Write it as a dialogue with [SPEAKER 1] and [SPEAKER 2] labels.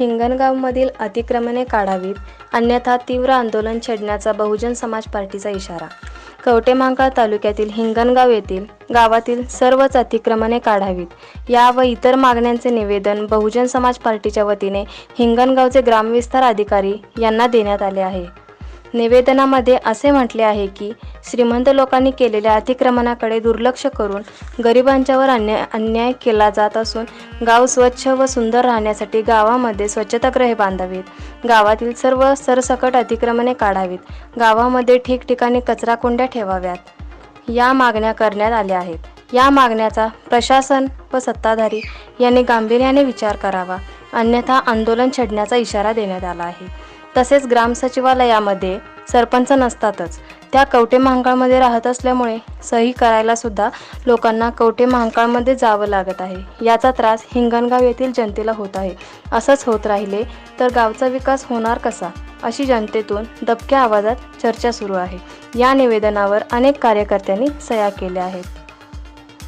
[SPEAKER 1] हिंगणगावमधील अतिक्रमणे काढावीत अन्यथा तीव्र आंदोलन छेडण्याचा बहुजन समाज पार्टीचा इशारा. कवटेमांकाळ तालुक्यातील हिंगणगाव येथील गावातील सर्वच अतिक्रमणे काढावीत. या व इतर मागण्यांचे निवेदन बहुजन समाज पार्टीच्या वतीने हिंगणगावचे ग्रामविस्तार अधिकारी यांना देण्यात आले आहे. निवेदनामध्ये असे म्हटले आहे की श्रीमंत लोकांनी केलेल्या अतिक्रमणाकडे दुर्लक्ष करून गरिबांच्यावर अन्याय अन्याय केला जात असून गाव स्वच्छ व सुंदर राहण्यासाठी गावामध्ये स्वच्छतागृहे बांधावीत. गावातील सर्व सरसकट अतिक्रमणे काढावीत. गावामध्ये ठिकठिकाणी कचरा कुंड्या ठेवाव्यात. या मागण्या करण्यात आल्या आहेत. या मागण्याचा प्रशासन व सत्ताधारी यांनी गांभीर्याने विचार करावा. अन्यथा आंदोलन छेडण्याचा इशारा देण्यात आला आहे. तसेच ग्रामसचिवालयामध्ये सरपंच नसतातच. त्या कवटे महांकाळमध्ये राहत असल्यामुळे सही करायला सुद्धा लोकांना कवटे महांकाळमध्ये जावं लागत आहे. याचा त्रास हिंगणगाव येथील जनतेला होत आहे. असंच होत राहिले तर गावचा विकास होणार कसा? अशी जनतेतून दबक्या आवाजात चर्चा सुरू आहे. या निवेदनावर अनेक कार्यकर्त्यांनी सह्या केल्या आहेत.